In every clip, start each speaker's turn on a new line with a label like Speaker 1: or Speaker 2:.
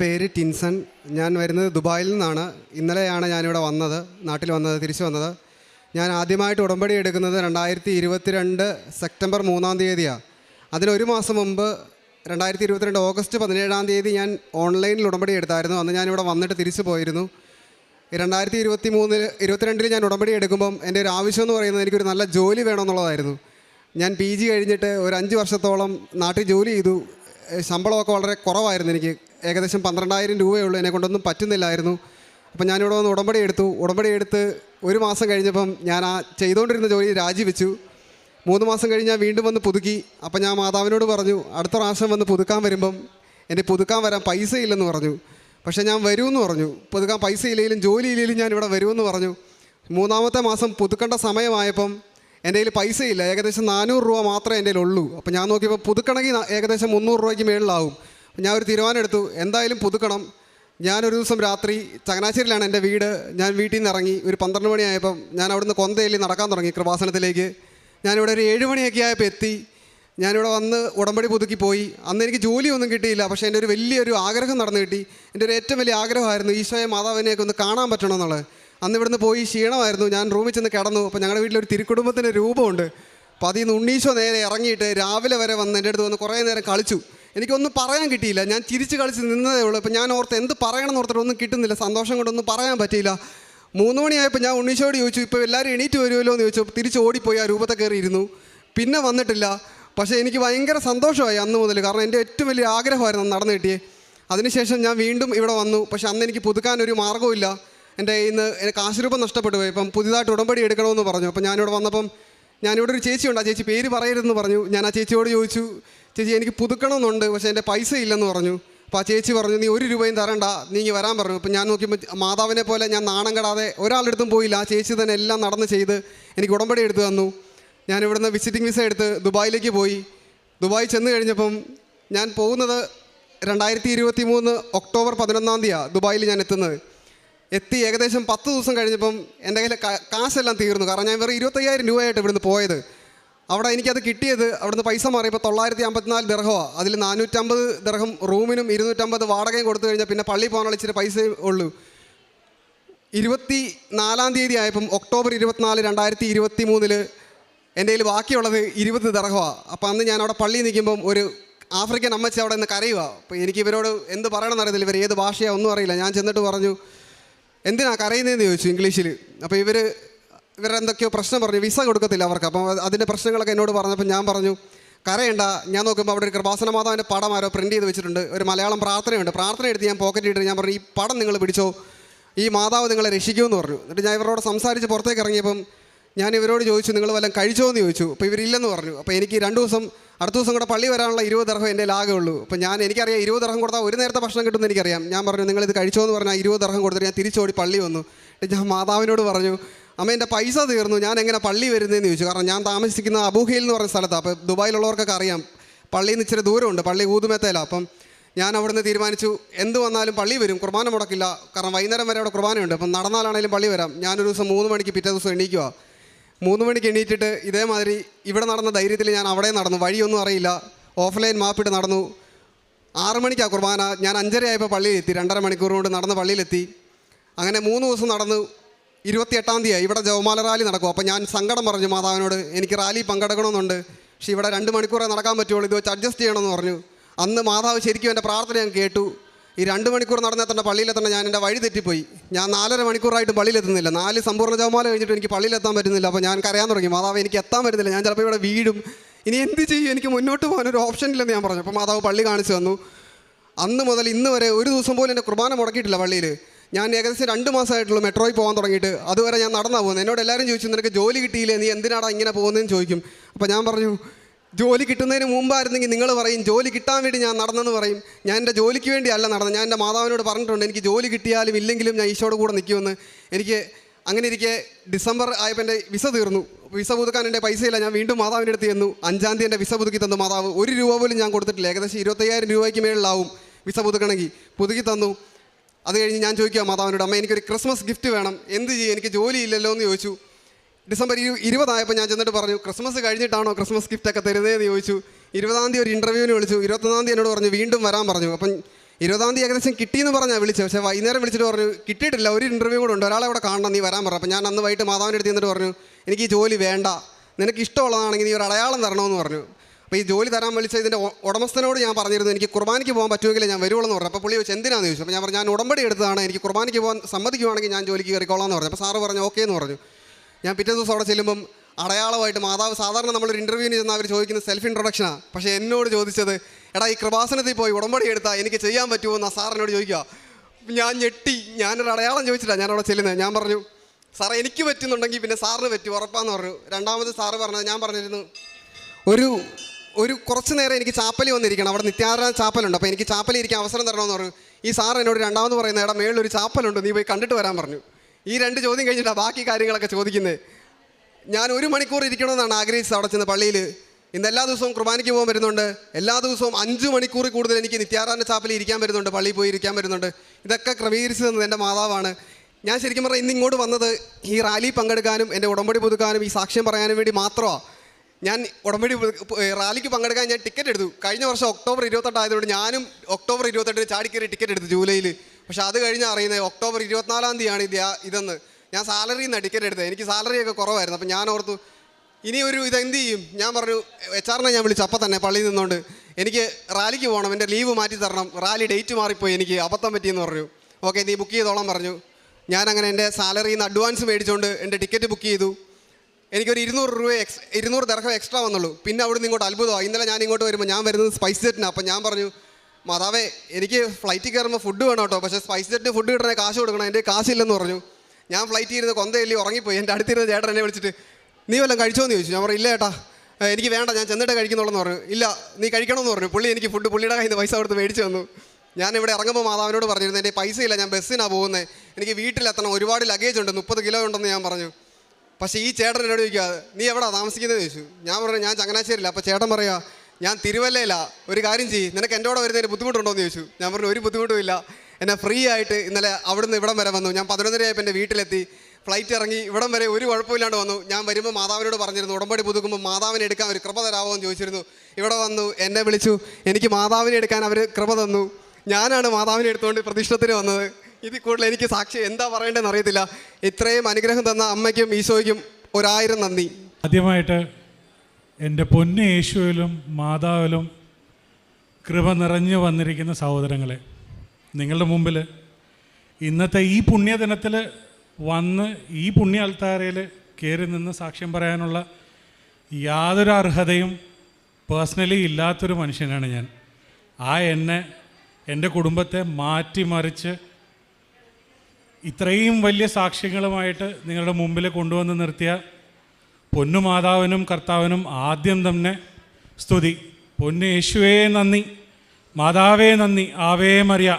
Speaker 1: പേര് ടിൻസൺ. ഞാൻ വരുന്നത് ദുബായിൽ നിന്നാണ്. ഇന്നലെയാണ് ഞാനിവിടെ വന്നത് നാട്ടിൽ വന്നത് തിരിച്ചു വന്നത്. ഞാൻ ആദ്യമായിട്ട് ഉടമ്പടി എടുക്കുന്നത് രണ്ടായിരത്തി ഇരുപത്തിരണ്ട് സെപ്റ്റംബർ മൂന്നാം തീയതിയാണ് അതിനൊരു മാസം മുമ്പ് രണ്ടായിരത്തി ഇരുപത്തിരണ്ട് ഓഗസ്റ്റ് പതിനേഴാം തീയതി ഞാൻ ഓൺലൈനിൽ ഉടമ്പടി എടുത്തായിരുന്നു. അന്ന് ഞാനിവിടെ വന്നിട്ട് തിരിച്ചു പോയിരുന്നു. രണ്ടായിരത്തി ഇരുപത്തി മൂന്നിൽ ഇരുപത്തിരണ്ടിൽ ഞാൻ ഉടമ്പടി എടുക്കുമ്പം എന്റെ ഒരു ആവശ്യം എന്ന് പറയുന്നത് എനിക്കൊരു നല്ല ജോലി വേണമെന്നുള്ളതായിരുന്നു. ഞാൻ പി ജി കഴിഞ്ഞിട്ട് ഒരു അഞ്ച് വർഷത്തോളം നാട്ടിൽ ജോലി ചെയ്തു. ശമ്പളമൊക്കെ വളരെ കുറവായിരുന്നു. എനിക്ക് ഏകദേശം പന്ത്രണ്ടായിരം രൂപയേ ഉള്ളൂ എന്നെ കൊണ്ടൊന്നും പറ്റുന്നില്ലായിരുന്നു. അപ്പം ഞാനിവിടെ വന്ന് ഉടമ്പടി എടുത്തു. ഉടമ്പടി എടുത്ത് ഒരു മാസം കഴിഞ്ഞപ്പം ഞാൻ ആ ചെയ്തുകൊണ്ടിരുന്ന ജോലി രാജിവെച്ചു. മൂന്ന് മാസം കഴിഞ്ഞ് ഞാൻ വീണ്ടും വന്ന് പുതുക്കി. അപ്പം ഞാൻ മാതാവിനോട് പറഞ്ഞു അടുത്ത പ്രാവശ്യം വന്ന് പുതുക്കാൻ വരുമ്പം എന്റെ പുതുക്കാൻ വരാൻ പൈസ ഇല്ലെന്ന് പറഞ്ഞു. പക്ഷേ ഞാൻ വരുമെന്ന് പറഞ്ഞു. പുതുക്കാൻ പൈസ ഇല്ലെങ്കിലും ജോലി ഇല്ലെങ്കിലും ഞാൻ ഇവിടെ വരുമെന്ന് പറഞ്ഞു. മൂന്നാമത്തെ മാസം പുതുക്കേണ്ട സമയമായപ്പം എന്റെ കയ്യിൽ പൈസ ഇല്ല ഏകദേശം നാനൂറ് രൂപ മാത്രമേ എന്റെ ഉള്ളൂ. അപ്പോൾ ഞാൻ നോക്കിയപ്പോൾ പുതുക്കണമെങ്കിൽ ഏകദേശം മുന്നൂറ് രൂപയ്ക്ക് മേളിലാവും. ഞാൻ ഒരു തീരുമാനം എടുത്തു. എന്തായാലും പുതുക്കണം. ഞാനൊരു ദിവസം രാത്രി ചങ്ങനാശ്ശേരിയിലാണ് എന്റെ വീട്. ഞാൻ വീട്ടിൽ നിന്ന് ഇറങ്ങി ഒരു പന്ത്രണ്ട് മണിയായപ്പം ഞാൻ അവിടുന്ന് കൊന്തയിൽ നടക്കാൻ തുടങ്ങി കൃപാസനത്തിലേക്ക്. ഞാനിവിടെ ഒരു ഏഴ് മണിയൊക്കെ ആയപ്പോൾ എത്തി. ഞാനിവിടെ വന്ന് ഉടമ്പടി പുതുക്കി പോയി. അന്ന് എനിക്ക് ജോലിയൊന്നും കിട്ടിയില്ല. പക്ഷേ എന്റെ ഒരു വലിയൊരു ആഗ്രഹം നടന്നു കിട്ടി. എന്റെ ഒരു ഏറ്റവും വലിയ ആഗ്രഹമായിരുന്നു ഈശോയെ മാതാവിനെയൊക്കെ ഒന്ന് കാണാൻ പറ്റണം എന്നുള്ളത്. അന്ന് ഇവിടുന്ന് പോയി ക്ഷീണമായിരുന്നു. ഞാൻ റൂമിൽ ചെന്ന് കിടന്നു. അപ്പോൾ ഞങ്ങളുടെ വീട്ടിലൊരു തിരുക്കുടുംബത്തിന്റെ രൂപമുണ്ട്. അപ്പോൾ അതിൽ നിന്ന് ഉണ്ണീശോ നേരെ ഇറങ്ങിയിട്ട് രാവിലെ വരെ വന്ന് എന്റെ അടുത്ത് വന്ന് കുറേ നേരം കളിച്ചു. എനിക്കൊന്നും പറയാൻ കിട്ടിയില്ല. ഞാൻ ചിരിച്ച് കളിച്ച് നിന്നതേ ഉള്ളൂ. അപ്പോൾ ഞാൻ ഓർത്ത് എന്ത് പറയണം എന്ന് ഓർത്തിട്ട് ഒന്നും കിട്ടുന്നില്ല. സന്തോഷം കൊണ്ടൊന്നും പറയാൻ പറ്റിയില്ല. മൂന്ന് മണിയായപ്പോൾ ഞാൻ ഉണ്ണീശോട് ചോദിച്ചു ഇപ്പോൾ എല്ലാവരും എണീറ്റ് വരുമല്ലോ? എന്ന് ചോദിച്ചു. തിരിച്ച് ഓടിപ്പോയി ആ രൂപത്തെ കയറിയിരുന്നു പിന്നെ വന്നിട്ടില്ല. പക്ഷേ എനിക്ക് ഭയങ്കര സന്തോഷമായി അന്ന് മുതൽ. കാരണം എന്റെ ഏറ്റവും വലിയ ആഗ്രഹമായിരുന്നു നടന്നു കിട്ടിയേ. അതിനുശേഷം ഞാൻ വീണ്ടും ഇവിടെ വന്നു. പക്ഷേ അന്ന് എനിക്ക് പുതുക്കാൻ ഒരു മാർഗമില്ല എന്റെ കയ്യിൽ നിന്ന് എനിക്ക് കാശുരൂപം നഷ്ടപ്പെട്ടു പോയി. ഇപ്പം പുതിയതായിട്ട് ഉടമ്പടി എടുക്കണമെന്ന് പറഞ്ഞു. അപ്പം ഞാനിവിടെ വന്നപ്പം ഞാനിവിടെ ഒരു ചേച്ചിയുണ്ട്. ആ ചേച്ചി പേര് പറയരുതെന്ന് പറഞ്ഞു. ഞാൻ ആ ചേച്ചിയോട് ചോദിച്ചു ചേച്ചി എനിക്ക് പുതുക്കണമെന്നുണ്ട് പക്ഷേ എന്റെ പൈസ ഇല്ലെന്ന് പറഞ്ഞു. അപ്പോൾ ആ ചേച്ചി പറഞ്ഞു നീ ഒരു രൂപയും തരണ്ട നീ ഇങ്ങ് വരാൻ പറഞ്ഞു. അപ്പം ഞാൻ നോക്കിയപ്പോൾ മാതാവിനെ പോലെ ഞാൻ നാണം കെടാതെ ഒരാളുടെ അടുത്തും പോയില്ല. ആ ചേച്ചി തന്നെ എല്ലാം നടന്ന് ചെയ്ത് എനിക്ക് ഉടമ്പടി എടുത്തു തന്നു. ഞാൻ ഇവിടുന്ന് വിസിറ്റിംഗ് വിസ എടുത്ത് ദുബായിലേക്ക് പോയി. ദുബായ് ചെന്ന് കഴിഞ്ഞപ്പം ഞാൻ പോകുന്നത് രണ്ടായിരത്തി ഇരുപത്തി മൂന്ന് ഒക്ടോബർ പതിനൊന്നാം തീയതിയാണ് ദുബായിൽ ഞാൻ എത്തുന്നത്. എത്തി ഏകദേശം പത്ത് ദിവസം കഴിഞ്ഞപ്പം എന്റെ കയ്യിൽ കാശെല്ലാം തീർന്നു. കാരണം ഞാൻ വെറും ഇരുപത്തയ്യായിരം രൂപയായിട്ട് ഇവിടുന്ന് പോയത്. അവിടെ എനിക്കത് കിട്ടിയത് അവിടുന്ന് പൈസ മാറിയപ്പോൾ തൊള്ളായിരത്തി അമ്പത്തിനാല് ദർഹമാണ് അതിൽ നാനൂറ്റമ്പത് ദർഹം റൂമിനും ഇരുന്നൂറ്റമ്പത് വാടകയും കൊടുത്തു കഴിഞ്ഞാൽ പിന്നെ പള്ളി പോകാനുള്ള ഇച്ചിരി പൈസയും ഉള്ളൂ. ഇരുപത്തി നാലാം തീയതി ആയപ്പം ഒക്ടോബർ ഇരുപത്തിനാല് രണ്ടായിരത്തി ഇരുപത്തി മൂന്നിൽ എന്റെ കയ്യിൽ ബാക്കിയുള്ളത് ഇരുപത് ദർഹമാണ് അപ്പോൾ അന്ന് ഞാൻ അവിടെ പള്ളിയിൽ നിൽക്കുമ്പം ഒരു ആഫ്രിക്കൻ അമ്മച്ചി അവിടെ നിന്ന് കരയുക അപ്പോൾ എനിക്ക് ഇവരോട് എന്ത് പറയണമെന്ന് അറിയത്തില്ല. ഇവർ ഏത് ഭാഷയാണ് ഒന്നും അറിയില്ല. ഞാൻ ചെന്നിട്ട് പറഞ്ഞു എന്തിനാ കരയുന്നതെന്ന് ചോദിച്ചു ഇംഗ്ലീഷിൽ? അപ്പോൾ ഇവർ ഇവരെന്തൊക്കെയോ പ്രശ്നം പറഞ്ഞു വിസ കൊടുക്കത്തില്ല അവർക്ക്. അപ്പം അതിന്റെ പ്രശ്നങ്ങളൊക്കെ എന്നോട് പറഞ്ഞപ്പോൾ ഞാൻ പറഞ്ഞു കരയണ്ട ഞാൻ നോക്കുമ്പോൾ അവിടെ ഒരു കൃപാസന മാതാവിന്റെ പടം ആരോ പ്രിന്റ് ചെയ്ത് വെച്ചിട്ടുണ്ട്. ഒരു മലയാളം പ്രാർത്ഥനയുണ്ട്. പ്രാർത്ഥന എടുത്ത് ഞാൻ പോക്കറ്റ് ഇട്ട് ഞാൻ പറഞ്ഞു ഈ പടം നിങ്ങൾ പിടിച്ചോ ഈ മാതാവ് നിങ്ങളെ രക്ഷിക്കുമെന്ന് പറഞ്ഞു. എന്നിട്ട് ഞാൻ ഇവരോട് സംസാരിച്ച് പുറത്തേക്ക് ഇറങ്ങിയപ്പം ഞാൻ ഇവരോട് ചോദിച്ചു നിങ്ങൾ വല്ലതും കഴിച്ചോ? എന്ന് ചോദിച്ചു. അപ്പോൾ ഇവരില്ലെന്ന് പറഞ്ഞു. അപ്പോൾ എനിക്ക് രണ്ട് ദിവസം അടുത്ത ദിവസം കൂടെ പള്ളി വരാനുള്ള ഇരുപത് ദർഹം എന്റെ ലാഗേ ഉള്ളൂ. അപ്പോൾ ഞാൻ എനിക്കറിയാം ഇരുപത് ദർഹം കൊടുത്താൽ ഒരു നേരത്തെ ഭക്ഷണം കിട്ടുമെന്ന് എനിക്കറിയാം. ഞാൻ പറഞ്ഞു നിങ്ങൾ ഇത് കഴിച്ചോ? എന്ന് പറഞ്ഞാൽ ഇരുപത് ദർഹം കൊടുത്തിട്ട് ഞാൻ തിരിച്ചോടി പള്ളി വന്നു. ഞാൻ മാതാവിനോട് പറഞ്ഞു അമ്മ എന്റെ പൈസ തീർന്നു. ഞാൻ എങ്ങനെ പള്ളി വരുന്നതെന്ന് ചോദിച്ചു. കാരണം ഞാൻ താമസിക്കുന്ന അബൂഹയിൽ എന്ന് പറഞ്ഞ സ്ഥലത്താണ് അപ്പോൾ ദുബായിലുള്ളവർക്കൊക്കെ അറിയാം. പള്ളിയിൽ നിന്ന് ഇച്ചിരി ദൂരമുണ്ട്. പള്ളി ഊതുമേത്തയിലാണ് അപ്പം ഞാൻ അവിടുന്ന് തീരുമാനിച്ചു എന്ത് വന്നാലും പള്ളി വരും. കുർബാന മുടക്കില്ല. കാരണം വൈകുന്നേരം വരെ അവിടെ കുർബാനയുണ്ട്. അപ്പം നടന്നാലാണെങ്കിലും പള്ളി വരാം. ഞാനൊരു ദിവസം മൂന്ന് മണിക്ക് പിറ്റേ ദിവസം എണീക്കുക മൂന്ന് മണിക്ക് എണീറ്റിട്ട് ഇതേമാതിരി ഇവിടെ നടന്ന ധൈര്യത്തിൽ ഞാൻ അവിടെ നടന്നു. വഴിയൊന്നും അറിയില്ല. ഓഫ്ലൈൻ മാപ്പിട്ട് നടന്നു. ആറ് മണിക്കാണ് കുർബാന. ഞാൻ അഞ്ചര ആയപ്പോൾ പള്ളിയിലെത്തി. രണ്ടര മണിക്കൂർ കൊണ്ട് നടന്ന് പള്ളിയിലെത്തി. അങ്ങനെ മൂന്ന് ദിവസം നടന്നു ഇരുപത്തി എട്ടാം തീയതി ഇവിടെ ജവമാല റാലി നടക്കും. അപ്പോൾ ഞാൻ സങ്കടം പറഞ്ഞു മാതാവിനോട് എനിക്ക് റാലി പങ്കെടുക്കണമെന്നുണ്ട്. പക്ഷേ ഇവിടെ രണ്ട് മണിക്കൂറേ നടക്കാൻ പറ്റുള്ളൂ. ഇത് വെച്ച് അഡ്ജസ്റ്റ് ചെയ്യണമെന്ന് പറഞ്ഞു. അന്ന് മാതാവ് ശരിക്കും എന്റെ പ്രാർത്ഥന ഞാൻ കേട്ടു. ഈ രണ്ട് മണിക്കൂർ നടന്നെത്തേണ്ട പള്ളിയിലെത്തണം ഞാൻ എന്റെ വഴി തെറ്റിപ്പോയി. ഞാൻ നാലര മണിക്കൂറായിട്ട് പള്ളിയിലെത്തുന്നില്ല നാല് സമ്പൂർണ ജവമാല കഴിഞ്ഞിട്ട് എനിക്ക് പള്ളിയിലെത്താൻ പറ്റുന്നില്ല. അപ്പോൾ ഞാൻ കരയാൻ തുടങ്ങി. മാതാവ് എനിക്ക് എത്താൻ പറ്റുന്നില്ല. ഞാൻ ചിലപ്പോൾ ഇവിടെ വീടും ഇനി എന്ത് ചെയ്യും? എനിക്ക് മുന്നോട്ട് പോകാൻ ഒരു ഓപ്ഷൻ ഇല്ലെന്ന് ഞാൻ പറഞ്ഞു. അപ്പോൾ മാതാവ് പള്ളി കാണിച്ചു തന്നു. അന്ന് മുതൽ ഇന്ന് വരെ ഒരു ദിവസം പോലും എന്റെ കുർബാന മുടക്കിയിട്ടില്ല പള്ളിയിൽ. ഞാൻ ഏകദേശം രണ്ട് മാസമായിട്ടുള്ളൂ മെട്രോയിൽ പോകാൻ തുടങ്ങിയിട്ട്. അതുവരെ ഞാൻ നടന്നാ പോകുന്നത്. എന്നോട് എല്ലാവരും ചോദിച്ചു നിനക്ക് ജോലി കിട്ടിയില്ലേ? നീ എന്തിനാടാ ഇങ്ങനെ പോകുന്നതെന്ന് ചോദിക്കും. അപ്പോൾ ഞാൻ പറഞ്ഞു ജോലി കിട്ടുന്നതിന് മുമ്പായിരുന്നെങ്കിൽ നിങ്ങൾ പറയും ജോലി കിട്ടാൻ വേണ്ടി ഞാൻ നടന്നെന്ന് പറയും. ഞാൻ എന്റെ ജോലിക്ക് വേണ്ടി അല്ല നടന്നത്. ഞാൻ എന്റെ മാതാവിനോട് പറഞ്ഞിട്ടുണ്ട് എനിക്ക് ജോലി കിട്ടിയാലും ഇല്ലെങ്കിലും ഞാൻ ഈശോയുടെ കൂടെ നിൽക്കുമെന്ന്. എനിക്ക് അങ്ങനെ ഇരിക്കെ ഡിസംബർ ആയപ്പോൾ എന്റെ വിസ തീർന്നു. വിസ പുതുക്കാൻ എന്റെ പൈസയില്ല. ഞാൻ വീണ്ടും മാതാവിന്റെ അടുത്ത് ചെന്നു. അഞ്ചാം തീയതി എന്റെ വിസ പുതുക്കി തന്നു മാതാവ്. ഒരു രൂപ പോലും ഞാൻ കൊടുത്തിട്ടില്ല. ഏകദേശം ഇരുപത്തയ്യായിരം രൂപയ്ക്ക് മേളിലാവും വിസ പുതുക്കണമെങ്കിൽ. പുതുക്കി തന്നു. അത് കഴിഞ്ഞ് ഞാൻ ചോദിക്കുക മാതാവിനോട് അമ്മ എനിക്കൊരു ക്രിസ്മസ് ഗിഫ്റ്റ് വേണം. എന്ത് ചെയ്യും? എനിക്ക് ജോലി ഇല്ലല്ലോ എന്ന് ചോദിച്ചു. ഡിസംബർ ഇരു ഇരുപതായപ്പോൾ ഞാൻ ചെന്നിട്ട് പറഞ്ഞു ക്രിസ്മസ് കഴിഞ്ഞിട്ടാണോ ക്രിസ്മസ് ഗിഫ്റ്റ് ഒക്കെ തരുന്നതെന്ന് ചോദിച്ചു. ഇരുപതാം തീയതി ഒരു ഇന്റർവ്യൂവിന് വിളിച്ചു. ഇരുപത്തൊന്നാം തീയതി എന്നോട് പറഞ്ഞു വീണ്ടും വരാൻ പറഞ്ഞു. അപ്പം ഇരുപതാം തീയതി ഏകദേശം കിട്ടിയെന്ന് പറഞ്ഞാൽ വിളിച്ചത്. പക്ഷേ വൈകുന്നേരം വിളിച്ചിട്ട് പറഞ്ഞു കിട്ടിയിട്ടില്ല ഒരു ഇന്റർവ്യൂ കൂടെ ഉണ്ട്. ഒരാളെ അവിടെ കാണണം നീ വരാൻ പറഞ്ഞു അപ്പം ഞാൻ അന്ന് വൈകിട്ട് മാതാവിന്റെ അടുത്ത് എന്നിട്ട് പറഞ്ഞു എനിക്ക് ഈ ജോലി വേണ്ട. നിനക്ക് ഇഷ്ടമുള്ളതാണെങ്കിൽ നീ ഒരു അടയാളം തരണമെന്ന് പറഞ്ഞു. അപ്പോൾ ഈ ജോലി തരാൻ വിളിച്ച ഇതിന്റെ ഉടമസ്ഥനോട് ഞാൻ പറഞ്ഞിരുന്നു എനിക്ക് കുർബാനയ്ക്ക് പോകാൻ പറ്റുമെങ്കിൽ ഞാൻ വരുവുള്ളൂ എന്ന് പറഞ്ഞു. അപ്പോൾ പുള്ളി ചോദിച്ചു എന്തിനാണെന്ന് ചോദിച്ചു. അപ്പോൾ ഞാൻ പറഞ്ഞു ഞാൻ ഉടമ്പടി എടുത്തതാണ്. എനിക്ക് കുർബാനയ്ക്ക് പോകാൻ സമ്മതിക്കുവാണെങ്കിൽ ഞാൻ ജോലിക്ക് കയറിക്കോളാം എന്ന് പറഞ്ഞു. അപ്പോൾ സാറ് പറഞ്ഞു ഓക്കേ എന്ന് പറഞ്ഞു. ഞാൻ പിറ്റേ ദിവസം അവിടെ ചെല്ലുമ്പം അടയാളമായിട്ട് മാതാവ് സാധാരണ നമ്മളൊരു ഇന്റർവ്യൂവിന് ചെന്നാൽ അവർ ചോദിക്കുന്ന സെൽഫ് ഇൻട്രൊഡക്ഷനാണ് പക്ഷേ എന്നോട് ചോദിച്ചത് എടാ ഈ കൃപാസനത്തിൽ പോയി ഉടമ്പടി എടുത്താൽ എനിക്ക് ചെയ്യാൻ പറ്റുമോ? എന്നാ സാറിനോട് ചോദിക്കുക. ഞാൻ ഞെട്ടി ഞാനൊരു അടയാളം ചോദിച്ചിട്ടാണ് ഞാൻ ചെല്ലുന്നത് ഞാൻ പറഞ്ഞു സാറേ എനിക്ക് പറ്റുന്നുണ്ടെങ്കിൽ പിന്നെ സാറിന് പറ്റും ഉറപ്പാന്ന് പറഞ്ഞു. രണ്ടാമത് സാറ് പറഞ്ഞത് ഞാൻ പറഞ്ഞിരുന്നു ഒരു ഒരു കുറച്ച് നേരം എനിക്ക് ചാപ്പലി വന്നിരിക്കണം. അവിടെ നിത്യാരാധന ചാപ്പലുണ്ട്. അപ്പോൾ എനിക്ക് ചാപ്പലി ഇരിക്കാൻ അവസരം തരണമെന്ന് പറഞ്ഞു. ഈ സാർ എന്നോട് രണ്ടാമത് പറയുന്നത് എടാ മേളിൽ ഒരു ചാപ്പലുണ്ട്. നീ പോയി കണ്ടിട്ട് വരാൻ പറഞ്ഞു. ഈ രണ്ട് ചോദ്യം കഴിഞ്ഞിട്ടാണ് ബാക്കി കാര്യങ്ങളൊക്കെ ചോദിക്കുന്നത് ഞാൻ ഒരു മണിക്കൂർ ഇരിക്കണമെന്നാണ് ആഗ്രഹിച്ചത് അവിടെ ചെന്ന് പള്ളിയിൽ ഇന്ന് എല്ലാ ദിവസവും കുർബാനയ്ക്ക് പോകാൻ വരുന്നുണ്ട്. എല്ലാ ദിവസവും അഞ്ച് മണിക്കൂർ കൂടുതൽ എനിക്ക് നിത്യാരാധന ചാപ്പലിൽ ഇരിക്കാൻ വരുന്നുണ്ട് പള്ളിയിൽ പോയി ഇരിക്കാൻ വരുന്നുണ്ട്. ഇതൊക്കെ ക്രമീകരിച്ചു തന്നത് എന്റെ മാതാവാണ്. ഞാൻ ശരിക്കും പറഞ്ഞാൽ ഇന്ന് ഇങ്ങോട്ട് വന്നത് ഈ റാലി പങ്കെടുക്കാനും എന്റെ ഉടമ്പടി പുതുക്കാനും ഈ സാക്ഷ്യം പറയാനും വേണ്ടി മാത്രമാണ് ഞാൻ ഉടമ്പടി റാലിക്ക് പങ്കെടുക്കാൻ ഞാൻ ടിക്കറ്റ് എടുത്തു. കഴിഞ്ഞ വർഷം ഒക്ടോബർ ഇരുപത്തെട്ട് ആയതുകൊണ്ട് ഞാനും ഒക്ടോബർ ഇരുപത്തെട്ടിന് ചാടിക്കയറി ടിക്കറ്റ് എടുത്തു ജൂലൈയിൽ പക്ഷെ അത് കഴിഞ്ഞ് അറിയുന്നത് ഒക്ടോബർ ഇരുപത്തിനാലാം തീയതിയാണ് ഇത് ഇതെന്ന്. ഞാൻ സാലറി നിന്ന് ടിക്കറ്റ് എടുത്തത്. എനിക്ക് സാലറിയൊക്കെ കുറവായിരുന്നു. അപ്പം ഞാൻ ഓർത്തു ഇനി ഒരു ഇതെന്ത് ചെയ്യും? ഞാൻ പറഞ്ഞു എച്ച് ആറിനെ ഞാൻ വിളിച്ചു. അപ്പം തന്നെ പള്ളിയിൽ നിന്നുകൊണ്ട് എനിക്ക് റാലിക്ക് പോകണം. എന്റെ ലീവ് മാറ്റി തരണം. റാലി ഡേറ്റ് മാറിപ്പോയി. എനിക്ക് അബദ്ധം പറ്റിയെന്ന് പറഞ്ഞു. ഓക്കെ നീ ബുക്ക് ചെയ്തോളം പറഞ്ഞു. ഞാൻ അങ്ങനെ എന്റെ സാലറിയിൽ നിന്ന് അഡ്വാൻസ് മേടിച്ചുകൊണ്ട് എന്റെ ടിക്കറ്റ് ബുക്ക് ചെയ്തു. എനിക്കൊരു ഇരുന്നൂറ് രൂപ എക്സ് ഇരുന്നൂറ് ദർഹം എക്സ്ട്രാ വന്നുള്ളൂ. പിന്നെ അവിടുന്ന് ഇങ്ങോട്ട് അത്ഭുതമാണ് ഇന്നലെ ഞാൻ ഇങ്ങോട്ട് വരുമ്പോൾ ഞാൻ വരുന്നത് സ്പൈസ് ജെറ്റിനാണ് അപ്പം ഞാൻ പറഞ്ഞു മാതാവേ എനിക്ക് ഫ്ലൈറ്റിൽ കയറുമ്പോൾ ഫുഡ് വേണം കേട്ടോ. പക്ഷേ സ്പൈസ് ജെറ്റിന് ഫുഡ് കിട്ടണേ കാശ് കൊടുക്കണം. എന്റെ കാശില്ലെന്ന് പറഞ്ഞു. ഞാൻ ഫ്ലൈറ്റിൽ ഇരുന്ന് കൊന്തയല്ലി ഉറങ്ങിപ്പോയി. എന്റെ അടുത്തിരുന്ന ചേട്ടൻ എന്നെ വിളിച്ചിട്ട് നീ വല്ലതും കഴിച്ചോന്ന് ചോദിച്ചു. ഞാൻ പറഞ്ഞു ഇല്ല ചേട്ടാ എനിക്ക് വേണ്ട. ഞാൻ ചെന്നിട്ട് കഴിക്കുന്നുള്ളെന്ന് പറഞ്ഞു. ഇല്ല നീ കഴിക്കണമെന്ന് പറഞ്ഞു. പുള്ളി എനിക്ക് ഫുഡ് പുള്ളിയുടെ കയ്യിൽ നിന്ന് പൈസ കൊടുത്ത് മേടിച്ചു തന്നു. ഞാൻ ഇവിടെ ഇറങ്ങുമ്പോൾ മാതാവിനോട് പറഞ്ഞിരുന്നു എന്റെ പൈസ ഇല്ല. ഞാൻ ബസ്സിനാണ് പോകുന്നത് എനിക്ക് വീട്ടിലെത്തണം. ഒരുപാട് ലഗേജ് ഉണ്ട്. മുപ്പത് കിലോ ഉണ്ടെന്ന് ഞാൻ പറഞ്ഞു. പക്ഷേ ഈ ചേട്ടൻ എന്നോട് ചോദിക്കുക നീ എവിടെ താമസിക്കുന്നത് ചോദിച്ചു. ഞാൻ പറഞ്ഞു ഞാൻ ചങ്ങനാശ്ശേരിയില്ല അപ്പോൾ ചേട്ടൻ പറയാ ഞാൻ തിരുവല്ലയില്ല ഒരു കാര്യം ചെയ്യും. നിനക്ക് എന്റെ കൂടെ വരുന്നതിന് ബുദ്ധിമുട്ടുണ്ടോ എന്ന് ചോദിച്ചു. ഞാൻ പറഞ്ഞു ഒരു ബുദ്ധിമുട്ടും ഇല്ല. എന്നെ ഫ്രീ ആയിട്ട് ഇന്നലെ അവിടുന്ന് ഇവിടം വരെ വന്നു. ഞാൻ പതിനൊന്നരയായപ്പോൾ എന്റെ വീട്ടിലെത്തി. ഫ്ലൈറ്റ് ഇറങ്ങി. ഇവിടം വരെ ഒരു കുഴപ്പമില്ലാണ്ട് വന്നു. ഞാൻ വരുമ്പോൾ മാതാവിനോട് പറഞ്ഞിരുന്നു. ഉടമ്പടി പുതുക്കുമ്പോൾ മാതാവിനെ എടുക്കാൻ ഒരു കൃപ തരാമോ എന്ന് ചോദിച്ചിരുന്നു. ഇവിടെ വന്നു. എന്നെ വിളിച്ചു. എനിക്ക് മാതാവിനെ എടുക്കാൻ അവർ കൃപ തന്നു. ഞാനാണ് മാതാവിനെ എടുത്തുകൊണ്ട് പ്രതിഷ്ഠത്തിന് വന്നത്. ഇതിൽ കൂടുതൽ എനിക്ക് സാക്ഷി എന്താ പറയേണ്ടതെന്ന് അറിയത്തില്ല. ഇത്രയും അനുഗ്രഹം തന്ന അമ്മയ്ക്കും ഈശോയ്ക്കും ഒരായിരം നന്ദി.
Speaker 2: ആദ്യമായിട്ട് എന്റെ പൊന്നു യേശുവിലും മാതാവിലും കൃപ നിറഞ്ഞു വന്നിരിക്കുന്ന സഹോദരങ്ങളെ നിങ്ങളുടെ മുമ്പിൽ ഇന്നത്തെ ഈ പുണ്യദിനത്തിൽ വന്ന് ഈ പുണ്യ അൽത്താരയിൽ കയറി നിന്ന് സാക്ഷ്യം പറയാനുള്ള യാതൊരു അർഹതയും പേഴ്സണലി ഇല്ലാത്തൊരു മനുഷ്യനാണ് ഞാൻ. ആ എന്നെ എന്റെ കുടുംബത്തെ മാറ്റിമറിച്ച് ഇത്രയും വലിയ സാക്ഷ്യങ്ങളുമായിട്ട് നിങ്ങളുടെ മുമ്പിൽ കൊണ്ടുവന്ന് നിർത്തിയ പൊന്നുമാതാവിനും കർത്താവിനും ആദ്യം തന്നെ സ്തുതി. പൊന്നു യേശുവേ നന്ദി. മാതാവേ നന്ദി. ആവേ മറിയ.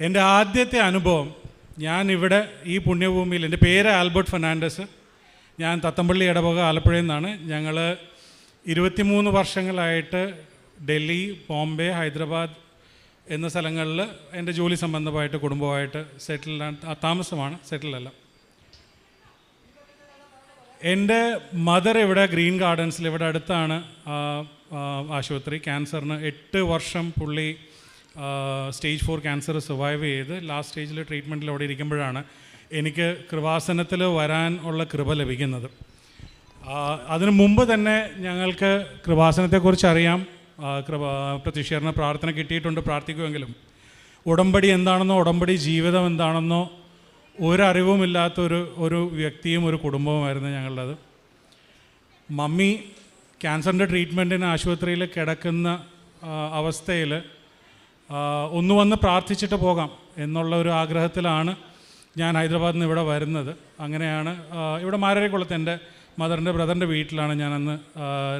Speaker 2: എന്റെ ആദ്യത്തെ അനുഭവം ഞാൻ ഇവിടെ ഈ പുണ്യഭൂമിയിൽ എന്റെ പേര് ആൽബർട്ട് ഫെർണാണ്ടസ്. ഞാൻ തത്തമ്പള്ളി ഇടവക ആലപ്പുഴയിൽ നിന്നാണ്. ഞങ്ങൾ ഇരുപത്തിമൂന്ന് വർഷങ്ങളായിട്ട് ഡൽഹി ബോംബെ ഹൈദരാബാദ് എന്ന സ്ഥലങ്ങളിൽ എന്റെ ജോലി സംബന്ധമായിട്ട് കുടുംബമായിട്ട് സെറ്റിൽ താമസമാണ് സെറ്റിലല്ല. എന്റെ മദർ ഇവിടെ ഗ്രീൻ ഗാർഡൻസിൽ ഇവിടെ അടുത്താണ് ആശുപത്രി. ക്യാൻസറിന് എട്ട് വർഷം പുള്ളി സ്റ്റേജ് ഫോർ ക്യാൻസർ സർവൈവ് ചെയ്ത് ലാസ്റ്റ് സ്റ്റേജിൽ ട്രീറ്റ്മെന്റിൽ അവിടെ ഇരിക്കുമ്പോഴാണ് എനിക്ക് കൃപാസനത്തിൽ വരാൻ ഉള്ള കൃപ ലഭിക്കുന്നത്. അതിനു മുമ്പ് തന്നെ ഞങ്ങൾക്ക് കൃപാസനത്തെക്കുറിച്ച് അറിയാം. കൃപ പ്രത്യക്ഷീകരണ പ്രാർത്ഥന കിട്ടിയിട്ടുണ്ട് പ്രാർത്ഥിക്കുമെങ്കിലും. ഉടമ്പടി എന്താണെന്നോ ഉടമ്പടി ജീവിതം എന്താണെന്നോ ഒരറിവുമില്ലാത്തൊരു ഒരു വ്യക്തിയും ഒരു കുടുംബവുമായിരുന്നു ഞങ്ങളുടേത്. മമ്മി ക്യാൻസറിന്റെ ട്രീറ്റ്മെന്റിന് ആശുപത്രിയിൽ കിടക്കുന്ന അവസ്ഥയിൽ ഒന്ന് വന്ന് പ്രാർത്ഥിച്ചിട്ട് പോകാം എന്നുള്ള ഒരു ആഗ്രഹത്തിലാണ് ഞാൻ ഹൈദരാബാദിൽ നിന്ന് ഇവിടെ വരുന്നത്. അങ്ങനെയാണ് ഇവിടെ മാരേക്കുളത്ത് എന്റെ മദറിന്റെ ബ്രദറിന്റെ വീട്ടിലാണ് ഞാൻ അന്ന്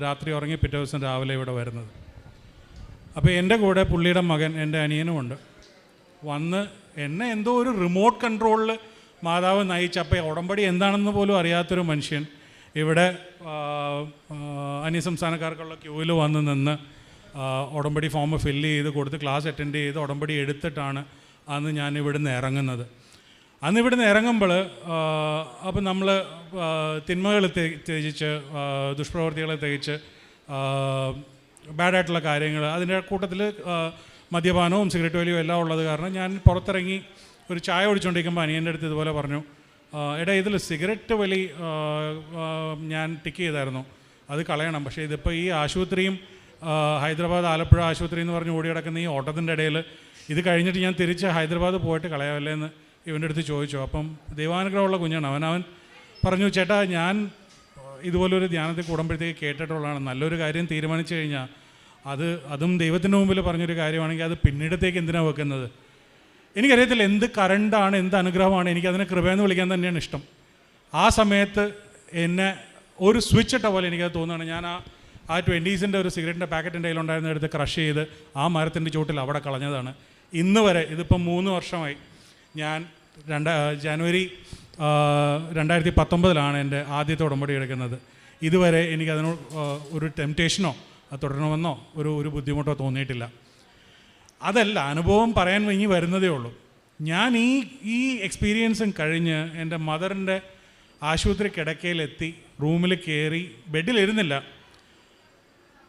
Speaker 2: രാത്രി ഉറങ്ങി പിറ്റേ ദിവസം രാവിലെ ഇവിടെ വരുന്നത്. അപ്പോൾ എന്റെ കൂടെ പുള്ളിയുടെ മകൻ എന്റെ അനിയനുമുണ്ട്. വന്ന് എന്നെ എന്തോ ഒരു റിമോട്ട് കൺട്രോളിൽ മാതാവ് നയിച്ച. അപ്പം ഉടമ്പടി എന്താണെന്ന് പോലും അറിയാത്തൊരു മനുഷ്യൻ ഇവിടെ അന്യസംസ്ഥാനക്കാർക്കുള്ള ക്യൂവിൽ വന്ന് നിന്ന് ഉടമ്പടി ഫോം ഫില്ല് ചെയ്ത് കൊടുത്ത് ക്ലാസ് അറ്റൻഡ് ചെയ്ത് ഉടമ്പടി എടുത്തിട്ടാണ് അന്ന് ഞാൻ ഇവിടുന്ന് ഇറങ്ങുന്നത്. അന്ന് ഇവിടുന്ന് ഇറങ്ങുമ്പോൾ അപ്പം നമ്മൾ തിന്മകൾ ത്യജിച്ച് തികച്ച് ആ, ബാഡായിട്ടുള്ള കാര്യങ്ങൾ അതിന്റെ കൂട്ടത്തിൽ മദ്യപാനവും സിഗരറ്റ് വലിയും എല്ലാം ഉള്ളത് കാരണം ഞാൻ പുറത്തിറങ്ങി ഒരു ചായ കുടിച്ചുകൊണ്ടിരിക്കുമ്പോൾ അനിയന്റെ അടുത്ത് ഇതുപോലെ പറഞ്ഞു എടാ ഇതിൽ സിഗരറ്റ് വലി ഞാൻ ടിക്ക് ചെയ്തായിരുന്നു. അത് കളയണം. പക്ഷേ ഇതിപ്പോൾ ഈ ആശുപത്രിയും ഹൈദരാബാദ് ആലപ്പുഴ ആശുപത്രി എന്ന് പറഞ്ഞ് ഓടി കിടക്കുന്ന ഈ ഓട്ടത്തിന്റെ ഇടയിൽ ഇത് കഴിഞ്ഞിട്ട് ഞാൻ തിരിച്ച് ഹൈദരാബാദ് പോയിട്ട് കളയാമല്ലേ എന്ന് ഇവന്റെ അടുത്ത് ചോദിച്ചു. അപ്പം ദൈവാനുഗ്രഹമുള്ള കുഞ്ഞാണ് അവൻ. അവൻ പറഞ്ഞു ചേട്ടാ ഞാൻ ഇതുപോലൊരു ധ്യാനത്തിൽ കൂടുമ്പോഴത്തേക്ക് കേട്ടിട്ടുള്ളതാണ്. നല്ലൊരു കാര്യം തീരുമാനിച്ചു കഴിഞ്ഞാൽ അത് അതും ദൈവത്തിന്റെ മുമ്പിൽ പറഞ്ഞൊരു കാര്യമാണെങ്കിൽ അത് പിന്നീടത്തേക്ക് എന്തിനാണ് വെക്കുന്നത്? എനിക്കറിയത്തില്ല എന്ത് കറണ്ടാണ് എന്ത് അനുഗ്രഹമാണ് എനിക്ക് എനിക്കതിനെ കൃപയെന്ന് വിളിക്കാൻ തന്നെയാണ് ഇഷ്ടം. ആ സമയത്ത് എന്നെ ഒരു സ്വിച്ച് ഇട്ട പോലെ എനിക്കത് തോന്നുകയാണ്. ഞാൻ ആ ആ ട്വന്റീസിന്റെ ഒരു സിഗരറ്റിന്റെ പാക്കറ്റിന്റെ കയ്യിലുണ്ടായിരുന്ന എടുത്ത് ക്രഷ് ചെയ്ത് ആ മരത്തിന്റെ ചുവട്ടിൽ അവിടെ കളഞ്ഞതാണ്. ഇന്ന് വരെ ഇതിപ്പം മൂന്ന് വർഷമായി ഞാൻ രണ്ട ജനുവരി രണ്ടായിരത്തി പത്തൊമ്പതിലാണ് എന്റെ ആദ്യത്തെ ഉടമ്പടി എടുക്കുന്നത്. ഇതുവരെ എനിക്കതിനോട് ആ, ഒരു ടെംപ്റ്റേഷനോ തുടരണമെന്നോ ഒരു ഒരു ബുദ്ധിമുട്ടോ തോന്നിയിട്ടില്ല. അതല്ല അനുഭവം പറയാൻ ഇനി വരുന്നതേ ഉള്ളൂ. ഞാൻ ഈ ഈ എക്സ്പീരിയൻസും കഴിഞ്ഞ് എന്റെ മദറിന്റെ ആശുപത്രി കിടക്കയിലെത്തി റൂമിൽ കയറി ബെഡിലിരുന്നില്ല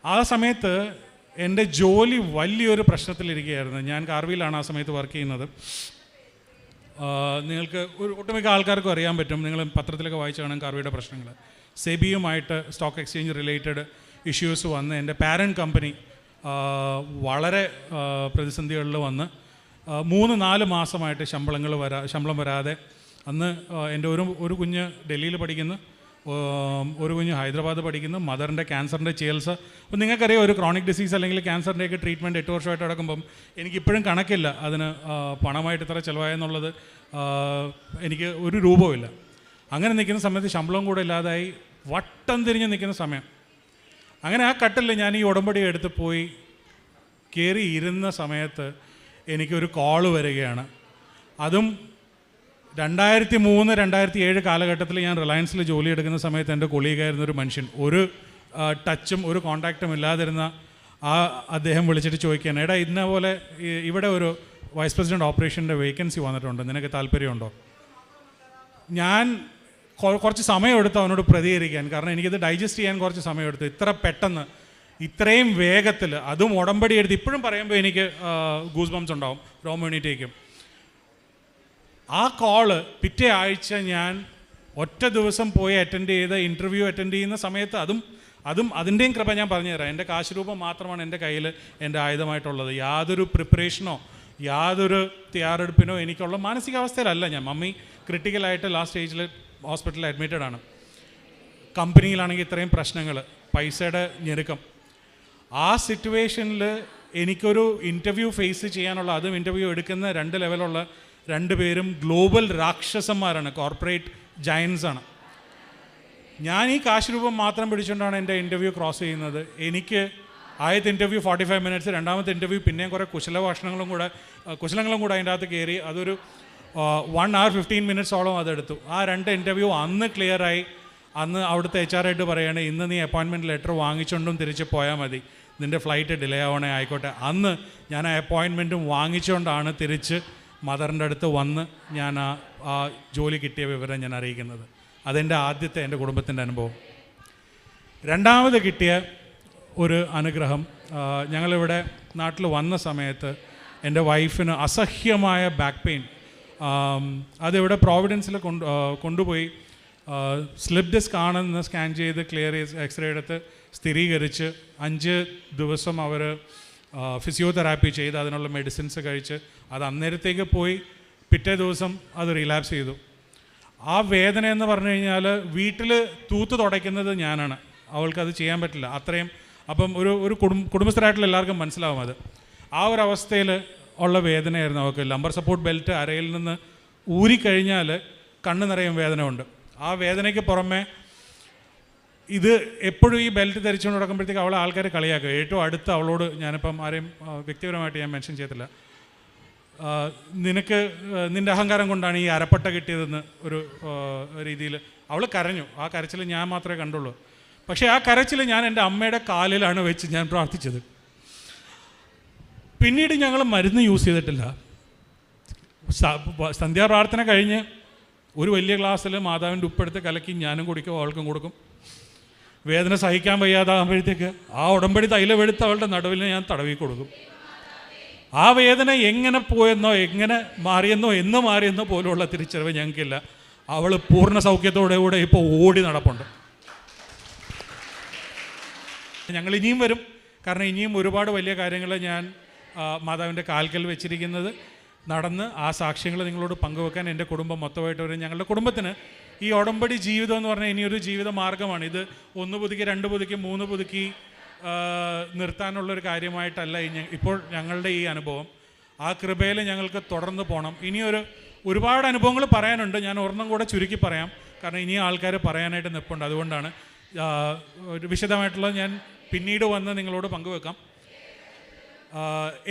Speaker 2: ആ സമയത്ത് എന്റെ ജോലി വലിയൊരു പ്രശ്നത്തിലിരിക്കുകയായിരുന്നു. ഞാൻ കാർവിയിലാണ് ആ സമയത്ത് വർക്ക് ചെയ്യുന്നത്. നിങ്ങൾക്ക് ഒരു ഒട്ടുമിക്ക ആൾക്കാർക്കും അറിയാൻ പറ്റും. നിങ്ങൾ പത്രത്തിലൊക്കെ വായിച്ചു കാണാൻ കാർവിയുടെ പ്രശ്നങ്ങൾ. സെബിയുമായിട്ട് സ്റ്റോക്ക് എക്സ്ചേഞ്ച് റിലേറ്റഡ് ഇഷ്യൂസ് വന്ന് എന്റെ പാരന്റ് കമ്പനി വളരെ പ്രതിസന്ധികളിൽ വന്ന് മൂന്ന് നാല് മാസമായിട്ട് ശമ്പളങ്ങൾ വരാ ശമ്പളം വരാതെ അന്ന് എന്റെ ഒരു ഒരു കുഞ്ഞ് ഡൽഹിയിൽ പഠിക്കുന്നു ഒരു കുഞ്ഞ് ഹൈദരാബാദ് പഠിക്കുന്നു മദറിന്റെ ക്യാൻസറിന്റെ ചികിത്സ. അപ്പോൾ നിങ്ങൾക്കറിയാം ഒരു ക്രോണിക് ഡിസീസ് അല്ലെങ്കിൽ ക്യാൻസറിന്റെയൊക്കെ ട്രീറ്റ്മെന്റ് എട്ട് വർഷമായിട്ട് നടക്കുമ്പം എനിക്കിപ്പോഴും കണക്കില്ല അതിന് പണമായിട്ട് ഇത്ര ചിലവായെന്നുള്ളത് എനിക്ക് ഒരു രൂപവുമില്ല. അങ്ങനെ നിൽക്കുന്ന സമയത്ത് ശമ്പളം കൂടെ ഇല്ലാതായി വട്ടം തിരിഞ്ഞ് നിൽക്കുന്ന സമയം. അങ്ങനെ ആ കട്ടിൽ ഞാൻ ഈ ഉടമ്പടി എടുത്ത് പോയി കയറി ഇരുന്ന സമയത്ത് എനിക്കൊരു കോൾ വരികയാണ്. അതും രണ്ടായിരത്തി മൂന്ന് രണ്ടായിരത്തി ഏഴ് കാലഘട്ടത്തിൽ ഞാൻ റിലയൻസിൽ ജോലി എടുക്കുന്ന സമയത്ത് എന്റെ കൊളീഗായിരുന്ന ഒരു മനുഷ്യൻ. ഒരു ടച്ചും ഒരു കോണ്ടാക്റ്റും ഇല്ലാതിരുന്ന ആ അദ്ദേഹം വിളിച്ചിട്ട് ചോദിക്കുകയാണ് എടാ ഇന്ന പോലെ ഇവിടെ ഒരു വൈസ് പ്രസിഡന്റ് ഓപ്പറേഷന്റെ വേക്കൻസി വന്നിട്ടുണ്ട്. നിനക്ക് താല്പര്യമുണ്ടോ? ഞാൻ കുറച്ച് സമയമെടുത്തു അവനോട് പ്രതികരിക്കാൻ. കാരണം എനിക്കിത് ഡൈജസ്റ്റ് ചെയ്യാൻ കുറച്ച് സമയമെടുത്തു. ഇത്ര പെട്ടെന്ന് ഇത്രയും വേഗത്തിൽ അതും ഉടമ്പടി എടുത്ത് ഇപ്പോഴും പറയുമ്പോൾ എനിക്ക് ഗൂസ് ബംസ് ഉണ്ടാവും. റോമോണിറ്റേക്കും ആ കോൾ പിറ്റേ ആഴ്ച ഞാൻ ഒറ്റ ദിവസം പോയി അറ്റൻഡ് ചെയ്ത ഇന്റർവ്യൂ അറ്റൻഡ് ചെയ്യുന്ന സമയത്ത് അതും അതും അതിന്റെയും കൃപ ഞാൻ പറഞ്ഞുതരാം. എന്റെ കാശ് രൂപം മാത്രമാണ് എന്റെ കയ്യിൽ എന്റെ ആയുധമായിട്ടുള്ളത്. യാതൊരു പ്രിപ്പറേഷനോ യാതൊരു തയ്യാറെടുപ്പിനോ എനിക്കുള്ള മാനസികാവസ്ഥയിലല്ല ഞാൻ. മമ്മി ക്രിട്ടിക്കലായിട്ട് ലാസ്റ്റ് സ്റ്റേജിൽ ഹോസ്പിറ്റലിൽ അഡ്മിറ്റഡ് ആണ്. കമ്പനിയിലാണെങ്കിൽ ഇത്രയും പ്രശ്നങ്ങൾ പൈസയുടെ ഞെരുക്കം. ആ സിറ്റുവേഷനിൽ എനിക്കൊരു ഇന്റർവ്യൂ ഫേസ് ചെയ്യാനുള്ള അതും ഇന്റർവ്യൂ എടുക്കുന്ന രണ്ട് ലെവലുള്ള രണ്ട് പേരും ഗ്ലോബൽ രാക്ഷസന്മാരാണ് കോർപ്പറേറ്റ് ജയൻസ് ആണ്. ഞാൻ ഈ കാശ് രൂപം മാത്രം പിടിച്ചുകൊണ്ടാണ് എന്റെ ഇന്റർവ്യൂ ക്രോസ് ചെയ്യുന്നത്. എനിക്ക് ആദ്യത്തെ ഇന്റർവ്യൂ ഫോർട്ടി ഫൈവ് മിനിറ്റ്സ് രണ്ടാമത്തെ ഇന്റർവ്യൂ പിന്നെയും കുറേ കുശല ഭക്ഷണങ്ങളും കൂടെ കുശലങ്ങളും കൂടെ അതിന്റെ അകത്ത് കയറി. അതൊരു വൺ അവർ ഫിഫ്റ്റീൻ മിനിറ്റ്സോളം അതെടുത്തു. ആ രണ്ട് ഇന്റർവ്യൂ അന്ന് ക്ലിയറായി അന്ന് അവിടുത്തെ എച്ച് ആർ ആയിട്ട് പറയുകയാണ് ഇന്ന് നീ അപ്പോയിൻമെന്റ് ലെറ്റർ വാങ്ങിച്ചുകൊണ്ടും തിരിച്ച് പോയാൽ മതി. നിന്റെ ഫ്ലൈറ്റ് ഡിലേ ആവണേ ആയിക്കോട്ടെ. അന്ന് ഞാൻ ആ അപ്പോയിൻമെന്റും വാങ്ങിച്ചുകൊണ്ടാണ് തിരിച്ച് മദറിന്റെ അടുത്ത് വന്ന് ഞാൻ ആ ആ ജോലി കിട്ടിയ വിവരം ഞാൻ അറിയിക്കുന്നത്. അതെന്റെ ആദ്യത്തെ എന്റെ കുടുംബത്തിന്റെ അനുഭവം. രണ്ടാമത് കിട്ടിയ ഒരു അനുഗ്രഹം ഞങ്ങളിവിടെ നാട്ടിൽ വന്ന സമയത്ത് എന്റെ വൈഫിന് അസഹ്യമായ ബാക്ക് പെയിൻ അതിവിടെ പ്രോവിഡൻസിൽ കൊണ്ട് കൊണ്ടുപോയി. സ്ലിപ്പ് ഡിസ്ക് ആണെന്ന് സ്കാൻ ചെയ്ത് ക്ലിയർ എക്സ്റേ എടുത്ത് സ്ഥിരീകരിച്ച് അഞ്ച് ദിവസം അവർ ഫിസിയോതെറാപ്പി ചെയ്ത് അതിനുള്ള മെഡിസിൻസ് കഴിച്ച് അത് അന്നേരത്തേക്ക് പോയി പിറ്റേ ദിവസം അത് റിലാപ്സ് ചെയ്തു. ആ വേദന എന്ന് പറഞ്ഞു കഴിഞ്ഞാൽ വീട്ടിൽ തൂത്ത് തുടയ്ക്കുന്നത് ഞാനാണ്. അവൾക്കത് ചെയ്യാൻ പറ്റില്ല. അത്രയും അപ്പം ഒരു ഒരു കുടുംബ കുടുംബസ്ഥരായിട്ടുള്ള എല്ലാവർക്കും മനസ്സിലാവും അത്. ആ ഒരു അവസ്ഥയിൽ ഉള്ള വേദനയായിരുന്നു അവൾക്ക് ലംബർ സപ്പോർട്ട് ബെൽറ്റ് അരയിൽ നിന്ന് ഊരിക്കഴിഞ്ഞാൽ കണ്ണു നിറയും വേദന ഉണ്ട് ആ വേദനയ്ക്ക് പുറമെ ഇത് എപ്പോഴും ഈ ബെൽറ്റ് ധരിച്ചുകൊണ്ട് നടക്കുമ്പോഴത്തേക്ക് അവളെ ആൾക്കാർ കളിയാക്കുക. ഏറ്റവും അടുത്ത് അവളോട് ഞാനിപ്പം ആരെയും വ്യക്തിപരമായിട്ട് ഞാൻ മെൻഷൻ ചെയ്യത്തില്ല. നിനക്ക് നിന്റെ അഹങ്കാരം കൊണ്ടാണ് ഈ അരപ്പട്ട കിട്ടിയതെന്ന് ഒരു രീതിയിൽ അവൾ കരഞ്ഞു. ആ കരച്ചിൽ ഞാൻ മാത്രമേ കണ്ടുള്ളൂ. പക്ഷേ ആ കരച്ചിൽ ഞാൻ എന്റെ അമ്മയുടെ കാലിലാണ് വെച്ച് ഞാൻ പ്രാർത്ഥിച്ചത്. പിന്നീട് ഞങ്ങൾ മരുന്ന് യൂസ് ചെയ്തിട്ടില്ല. സന്ധ്യാപ്രാർത്ഥന കഴിഞ്ഞ് ഒരു വലിയ ക്ലാസ്സിൽ മാതാവിന്റെ ഉപ്പെടുത്ത് കലക്കി ഞാനും കുടിക്കും അവൾക്കും കൊടുക്കും. വേദന സഹിക്കാൻ വയ്യാതാകുമ്പോഴത്തേക്ക് ആ ഉടമ്പടി തൈലമെടുത്ത് അവളുടെ നടുവിൽ ഞാൻ തടവി കൊടുക്കും. ആ വേദന എങ്ങനെ പോയെന്നോ എങ്ങനെ മാറിയെന്നോ എന്ന് മാറിയെന്നോ പോലുള്ള തിരിച്ചറിവ് ഞങ്ങൾക്കില്ല. അവൾ പൂർണ സൗഖ്യത്തോടെ കൂടെ ഇപ്പോൾ ഓടി നടപ്പുണ്ട്. ഞങ്ങൾ ഇനിയും വരും. കാരണം ഇനിയും ഒരുപാട് വലിയ കാര്യങ്ങൾ ഞാൻ മാതാവിന്റെ കാൽക്കൽ വെച്ചിരിക്കുന്നത് നടന്ന് ആ സാക്ഷ്യങ്ങൾ നിങ്ങളോട് പങ്കുവെക്കാൻ എന്റെ കുടുംബം മൊത്തമായിട്ട് വരും. ഞങ്ങളുടെ കുടുംബത്തിന് ഈ ഉടമ്പടി ജീവിതം എന്ന് പറഞ്ഞാൽ ഇനിയൊരു ജീവിത മാർഗമാണ് ഇത് ഒന്ന് പുതുക്കി രണ്ട് പുതുക്കി മൂന്ന് പുതുക്കി നിർത്താനുള്ളൊരു കാര്യമായിട്ടല്ല ഇപ്പോൾ ഞങ്ങളുടെ ഈ അനുഭവം. ആ കൃപയിൽ ഞങ്ങൾക്ക് തുടർന്ന് പോകണം. ഇനിയൊരു ഒരുപാട് അനുഭവങ്ങൾ പറയാനുണ്ട്. ഞാൻ ഒരെണ്ണം കൂടെ ചുരുക്കി പറയാം. കാരണം ഇനിയും ആൾക്കാർ പറയാനായിട്ട് നിൽപ്പുണ്ട് അതുകൊണ്ടാണ് ഒരു വിശദമായിട്ടുള്ളത് ഞാൻ പിന്നീട് വന്ന് നിങ്ങളോട് പങ്കുവെക്കാം.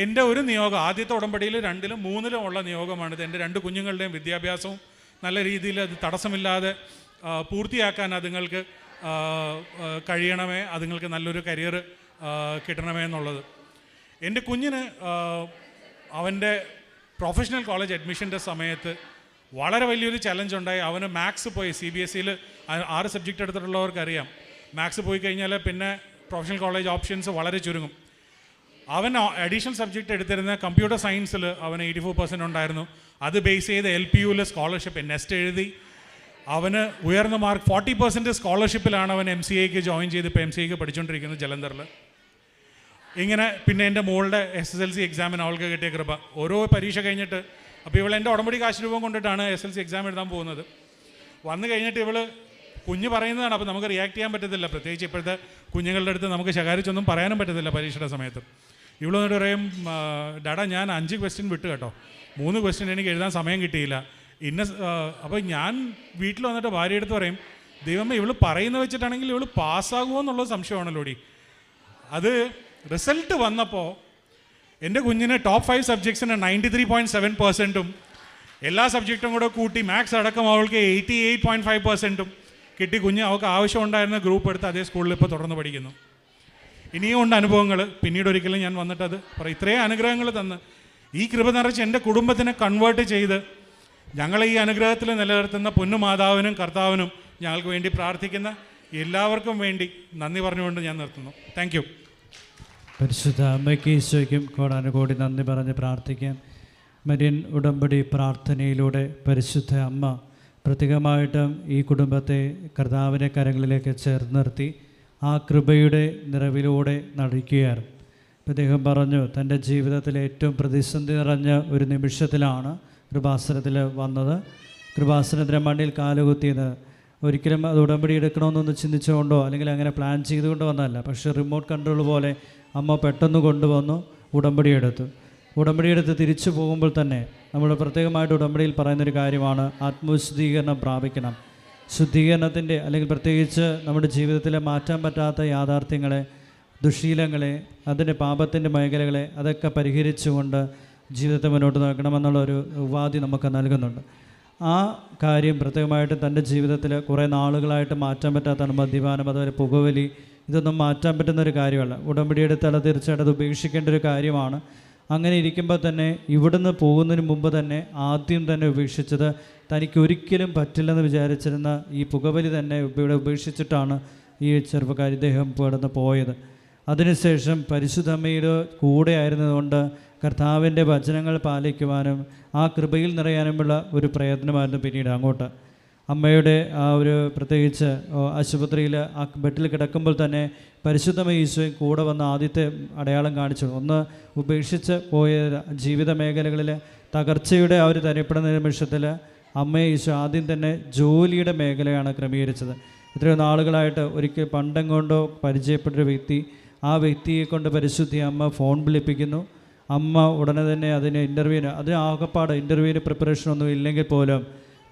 Speaker 2: എന്റെ ഒരു നിയോഗം ആദ്യത്തെ ഉടമ്പടിയിൽ രണ്ടിലും മൂന്നിലും ഉള്ള നിയോഗമാണിത്. എന്റെ രണ്ട് കുഞ്ഞുങ്ങളുടെയും വിദ്യാഭ്യാസവും നല്ല രീതിയിൽ അത് തടസ്സമില്ലാതെ പൂർത്തിയാക്കാൻ അതുങ്ങൾക്ക് കഴിയണമേ അതുങ്ങൾക്ക് നല്ലൊരു കരിയർ കിട്ടണമേ എന്നുള്ളത്. എന്റെ കുഞ്ഞിന് അവന്റെ പ്രൊഫഷണൽ കോളേജ് അഡ്മിഷന്റെ സമയത്ത് വളരെ വലിയൊരു ചലഞ്ച് ഉണ്ടായി അവന് മാത്സ് പോയി സി ബി എസ് സിയിൽ ആറ് സബ്ജക്റ്റ് എടുത്തിട്ടുള്ളവർക്കറിയാം. മാത്സ് പോയി കഴിഞ്ഞാൽ പിന്നെ പ്രൊഫഷണൽ കോളേജ് ഓപ്ഷൻസ് വളരെ ചുരുങ്ങും. അവൻ അഡീഷണൽ സബ്ജക്റ്റ് എടുത്തിരുന്ന കമ്പ്യൂട്ടർ സയൻസിൽ അവൻ എയ്റ്റി ഫോർ പെർസെന്റ് ഉണ്ടായിരുന്നു. അത് ബേസ് ചെയ്ത് എൽ പി യുവിൽ സ്കോളർഷിപ്പ് നെസ്റ്റ് എഴുതി. അവന് ഉയർന്ന മാർക്ക് ഫോർട്ടി പെർസെന്റ് സ്കോളർഷിപ്പിലാണ് അവൻ എം സി എക്ക് ജോയിൻ ചെയ്ത് ഇപ്പോൾ എം സി എക്ക് പഠിച്ചുകൊണ്ടിരിക്കുന്നത് ജലന്ധറിൽ ഇങ്ങനെ പിന്നെ എന്റെ മോളുടെ എസ് എസ് എൽ സി എക്സാമിന് അവൾക്ക് കിട്ടിയ കൃപ. ഓരോ പരീക്ഷ കഴിഞ്ഞിട്ട് അപ്പോൾ ഇവൾ എന്റെ ഉടമ്പടി കാശ് രൂപം കൊണ്ടിട്ടാണ് എസ് എൽ സി എക്സാം എഴുതാൻ പോകുന്നത്. വന്നു കഴിഞ്ഞിട്ട് ഇവൾ കുഞ്ഞ് പറയുന്നതാണ് അപ്പോൾ നമുക്ക് റിയാക്ട് ചെയ്യാൻ പറ്റത്തില്ല. പ്രത്യേകിച്ച് ഇപ്പോഴത്തെ കുഞ്ഞുങ്ങളുടെ അടുത്ത് നമുക്ക് ശകാരിച്ചൊന്നും പറയാനും പറ്റത്തില്ല പരീക്ഷയുടെ സമയത്ത്. ഇവൾ നിന്നിട്ട് പറയും "ആ, ഡാഡാ ഞാൻ അഞ്ച് ക്വസ്റ്റ്യൻ വിട്ടു കേട്ടോ. മൂന്ന് ക്വസ്റ്റ്യൻ എനിക്ക് എഴുതാൻ സമയം കിട്ടിയില്ല. ഇന്ന അപ്പോൾ ഞാൻ വീട്ടിൽ വന്നിട്ട് ഭാര്യ എടുത്ത് പറയും ദൈവമേ ഇവൾ പറയുന്നത് വെച്ചിട്ടാണെങ്കിൽ ഇവൾ പാസ്സാകുമോ എന്നുള്ളത് സംശയമാണല്ലോടി അത് റിസൾട്ട് വന്നപ്പോൾ എന്റെ കുഞ്ഞിന് ടോപ്പ് ഫൈവ് സബ്ജക്ട്സിന് നയന്റി ത്രീ പോയിന്റ് സെവൻ പെർസെന്റും എല്ലാ സബ്ജക്റ്റും കൂടെ കൂട്ടി മാത്സ് അടക്കം അവൾക്ക് എയ്റ്റി എയ്റ്റ് പോയിന്റ് ഫൈവ് പെർസെന്റും കിട്ടി. കുഞ്ഞ് അവൾക്ക് ആവശ്യമുണ്ടായിരുന്ന ഗ്രൂപ്പ് എടുത്ത് അതേ സ്കൂളിൽ ഇപ്പോൾ തുടർന്ന് പഠിക്കുന്നു. ഇനിയും ഉണ്ട് അനുഭവങ്ങൾ. പിന്നീട് ഒരിക്കലും ഞാൻ വന്നിട്ട് അത് പറയും ഇത്രയും അനുഗ്രഹങ്ങൾ തന്ന്. ഈ കൃപ നിറച്ച് എന്റെ കുടുംബത്തിനെ കൺവേർട്ട് ചെയ്ത് ഞങ്ങളെ ഈ അനുഗ്രഹത്തിൽ നിലനിർത്തുന്ന പൊന്നുമാതാവിനും കർത്താവിനും ഞങ്ങൾക്ക് വേണ്ടി പ്രാർത്ഥിക്കുന്ന എല്ലാവർക്കും വേണ്ടി നന്ദി പറഞ്ഞുകൊണ്ട് ഞാൻ നിർത്തുന്നു. താങ്ക് യു
Speaker 3: പരിശുദ്ധ അമ്മയ്ക്ക് ഈശോയ്ക്കും കോടാനുകോടി നന്ദി പറഞ്ഞ് പ്രാർത്ഥിക്കാം. മരിയൻ ഉടമ്പടി പ്രാർത്ഥനയിലൂടെ പരിശുദ്ധ അമ്മ പ്രത്യേകമായിട്ടും ഈ കുടുംബത്തെ കർത്താവിന്റെ കരങ്ങളിലേക്ക് ചേർത്ത് നിർത്തി. ആ കൃപയുടെ നിറവിലൂടെ നടിക്കുകയാണ്. ഇപ്പം അദ്ദേഹം പറഞ്ഞു തന്റെ ജീവിതത്തിൽ ഏറ്റവും പ്രതിസന്ധി നിറഞ്ഞ ഒരു നിമിഷത്തിലാണ് കൃപാസനത്തിൽ വന്നത്. കൃപാസനത്തിന്റെ മണ്ണിൽ കാലുകുത്തിയത്. ഒരിക്കലും അത് ഉടമ്പടി എടുക്കണമെന്നൊന്ന് ചിന്തിച്ചുകൊണ്ടോ അല്ലെങ്കിൽ അങ്ങനെ പ്ലാൻ ചെയ്തുകൊണ്ട് വന്നതല്ല. പക്ഷേ റിമോട്ട് കൺട്രോൾ പോലെ അമ്മ പെട്ടെന്ന് കൊണ്ടുവന്നു ഉടമ്പടി എടുത്തു. ഉടമ്പടി എടുത്ത് തിരിച്ചു പോകുമ്പോൾ തന്നെ നമ്മൾ പ്രത്യേകമായിട്ട് ഉടമ്പടിയിൽ പറയുന്നൊരു കാര്യമാണ് ആത്മവിശുദ്ധീകരണം പ്രാപിക്കണം. ശുദ്ധീകരണത്തിന്റെ അല്ലെങ്കിൽ പ്രത്യേകിച്ച് നമ്മുടെ ജീവിതത്തിലെ മാറ്റാൻ പറ്റാത്ത യാഥാർത്ഥ്യങ്ങളെ ദുശീലങ്ങളെ അതിന്റെ പാപത്തിന്റെ മേഖലകളെ അതൊക്കെ പരിഹരിച്ചുകൊണ്ട് ജീവിതത്തെ മുന്നോട്ട് നോക്കണമെന്നുള്ളൊരു ഉപാധി നമുക്ക് നൽകുന്നുണ്ട്. ആ കാര്യം പ്രത്യേകമായിട്ട് തന്റെ ജീവിതത്തിൽ കുറേ നാളുകളായിട്ട് മാറ്റാൻ പറ്റാത്തതാണ് മദ്യപാനം അതുപോലെ പുകവലി ഇതൊന്നും മാറ്റാൻ പറ്റുന്ന ഒരു കാര്യമല്ല. ഉടമ്പടിയുടെ തല തീർച്ചയായിട്ടും അത് ഉപേക്ഷിക്കേണ്ട ഒരു കാര്യമാണ്. അങ്ങനെ ഇരിക്കുമ്പോൾ തന്നെ ഇവിടുന്ന് പോകുന്നതിന് മുമ്പ് തന്നെ ആദ്യം തന്നെ ഉപേക്ഷിച്ചത് തനിക്ക് ഒരിക്കലും പറ്റില്ലെന്ന് വിചാരിച്ചിരുന്ന ഈ പുകവലി തന്നെ ഇവിടെ ഉപേക്ഷിച്ചിട്ടാണ് ഈ ചെറുപ്പക്കാരി ഇദ്ദേഹം കടന്ന് പോയത്. അതിനുശേഷം പരിശുദ്ധമ്മയുടെ കൂടെ ആയിരുന്നതുകൊണ്ട് കർത്താവിന്റെ വചനങ്ങൾ പാലിക്കുവാനും ആ കൃപയിൽ നിറയാനുമുള്ള ഒരു പ്രയത്നമായിരുന്നു പിന്നീട് അങ്ങോട്ട്. അമ്മയുടെ ആ ഒരു പ്രത്യേകിച്ച് ആശുപത്രിയിൽ ആ ബെഡിൽ കിടക്കുമ്പോൾ തന്നെ പരിശുദ്ധമായ ഈശോയും കൂടെ വന്ന ആദ്യത്തെ അടയാളം കാണിച്ചു. ഒന്ന് ഉപേക്ഷിച്ച് പോയ ജീവിത മേഖലകളിൽ തകർച്ചയുടെ ആ ഒരു തരപ്പെടുന്ന നിമിഷത്തിൽ അമ്മയെ ഈശോ ആദ്യം തന്നെ ജോലിയുടെ മേഖലയാണ് ക്രമീകരിച്ചത്. ഇത്രയും നാളുകളായിട്ട് ഒരിക്കൽ പണ്ടം കൊണ്ടോ പരിചയപ്പെട്ടൊരു വ്യക്തി ആ വ്യക്തിയെ കൊണ്ട് പരിശുദ്ധി അമ്മ ഫോൺ വിളിപ്പിക്കുന്നു. അമ്മ ഉടനെ തന്നെ അതിന് ഇന്റർവ്യൂവിന് അതിന് ആകപ്പാട് ഇന്റർവ്യൂവിന് പ്രിപ്പറേഷൻ ഒന്നും ഇല്ലെങ്കിൽ പോലും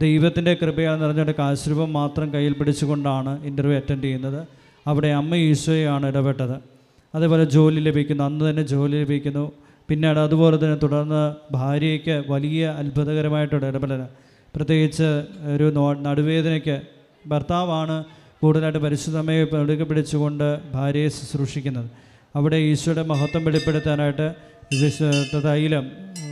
Speaker 3: ദൈവത്തിന്റെ കൃപയാൽ നിറഞ്ഞിട്ട് കാശ്രൂപം മാത്രം കയ്യിൽ പിടിച്ചുകൊണ്ടാണ് ഇന്റർവ്യൂ അറ്റൻഡ് ചെയ്യുന്നത്. അവിടെ അമ്മ ഈശോയാണ് ഇടപെട്ടത്. അതേപോലെ ജോലി ലഭിക്കുന്നു. അന്ന് തന്നെ ജോലി ലഭിക്കുന്നു. പിന്നീട് അതുപോലെ തന്നെ തുടർന്ന് ഭാര്യയ്ക്ക് വലിയ അത്ഭുതകരമായിട്ടുള്ള ഇടപെടൽ പ്രത്യേകിച്ച് ഒരു നടുവേദനയ്ക്ക് ഭർത്താവാണ് കൂടുതലായിട്ട് പരിശുദ്ധമയെ എടുക്ക പിടിച്ചുകൊണ്ട് ഭാര്യയെ ശുശ്രൂഷിക്കുന്നത്. അവിടെ ഈശോയുടെ മഹത്വം വെളിപ്പെടുത്താനായിട്ട് തൈലം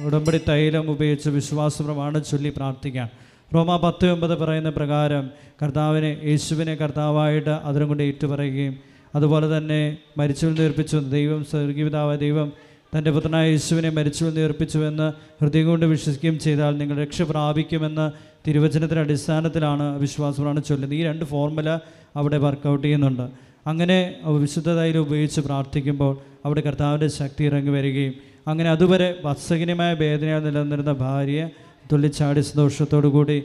Speaker 3: ഉടമ്പടി തൈലം ഉപയോഗിച്ച് വിശ്വാസപ്രമാണ് ചൊല്ലി പ്രാർത്ഥിക്കാം റോമ പത്ത് ഒമ്പത് പറയുന്ന പ്രകാരം കർത്താവിനെ യേശുവിനെ കർത്താവായിട്ട് അതിനും കൊണ്ട് ഏറ്റുപറയുകയും അതുപോലെ തന്നെ മരിച്ചു നീർപ്പിച്ചു ദൈവം സ്വർഗീപിതാവ് ദൈവം തന്റെ പുത്രനായ യേശുവിനെ മരിച്ചു നീർപ്പിച്ചുവെന്ന് ഹൃദയം കൊണ്ട് വിശ്വസിക്കുകയും ചെയ്താൽ നിങ്ങൾ രക്ഷ പ്രാപിക്കുമെന്ന് തിരുവചനത്തിന്റെ അടിസ്ഥാനത്തിലാണ് വിശ്വാസമാണ് ചൊല്ലുന്നത്. ഈ രണ്ട് ഫോർമുല അവിടെ വർക്കൗട്ട് ചെയ്യുന്നുണ്ട്. അങ്ങനെ വിശുദ്ധതയിൽ ഉപയോഗിച്ച് പ്രാർത്ഥിക്കുമ്പോൾ അവിടെ കർത്താവിന്റെ ശക്തി ഇറങ്ങി വരികയും അങ്ങനെ അതുവരെ വത്സകനമായ വേദനയാൽ നിലനിന്നിരുന്ന ഭാര്യയെ തുള്ളിച്ചാടി സന്തോഷത്തോടു കൂടി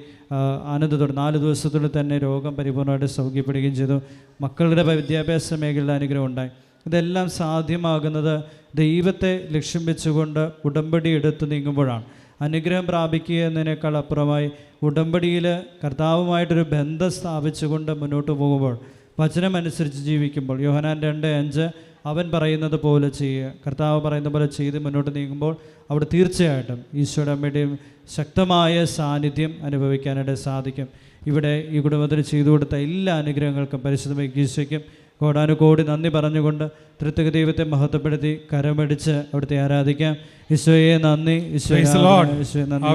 Speaker 3: ആനന്ദത്തോടെ നാല് ദിവസത്തിനുള്ളിൽ തന്നെ രോഗം പരിപൂർണമായിട്ട് സൗഖ്യപ്പെടുകയും ചെയ്തു. മക്കളുടെ വിദ്യാഭ്യാസ മേഖലയിൽ അനുഗ്രഹം ഉണ്ടായി. ഇതെല്ലാം സാധ്യമാകുന്നത് ദൈവത്തെ ലക്ഷ്യം വെച്ചുകൊണ്ട് ഉടമ്പടി എടുത്ത് നീങ്ങുമ്പോഴാണ്. അനുഗ്രഹം പ്രാപിക്കുക എന്നതിനേക്കാൾ അപ്പുറമായി ഉടമ്പടിയിൽ കർത്താവുമായിട്ടൊരു ബന്ധം സ്ഥാപിച്ചുകൊണ്ട് മുന്നോട്ട് പോകുമ്പോൾ വചനമനുസരിച്ച് ജീവിക്കുമ്പോൾ യോഹനാൻ രണ്ട് അഞ്ച് അവൻ പറയുന്നത് പോലെ ചെയ്യുക കർത്താവ് പറയുന്ന പോലെ ചെയ്ത് മുന്നോട്ട് നീങ്ങുമ്പോൾ അവിടെ തീർച്ചയായിട്ടും ഈശോയുടെ അമ്മയുടെയും ശക്തമായ സാന്നിധ്യം അനുഭവിക്കാനായിട്ട് സാധിക്കും. ഇവിടെ ഈ കുടുംബത്തിന് ചെയ്തു കൊടുത്ത എല്ലാ അനുഗ്രഹങ്ങൾക്കും പരിശുദ്ധമായി ഈശോയ്ക്കും കോടാനുകോടി നന്ദി പറഞ്ഞുകൊണ്ട് തൃത്വക ദൈവത്തെ മഹത്വപ്പെടുത്തി കരമടിച്ച് അവിടുത്തെ ആരാധിക്കാം. ഈശോയെ നന്ദി. ഈശോയെ നന്ദി.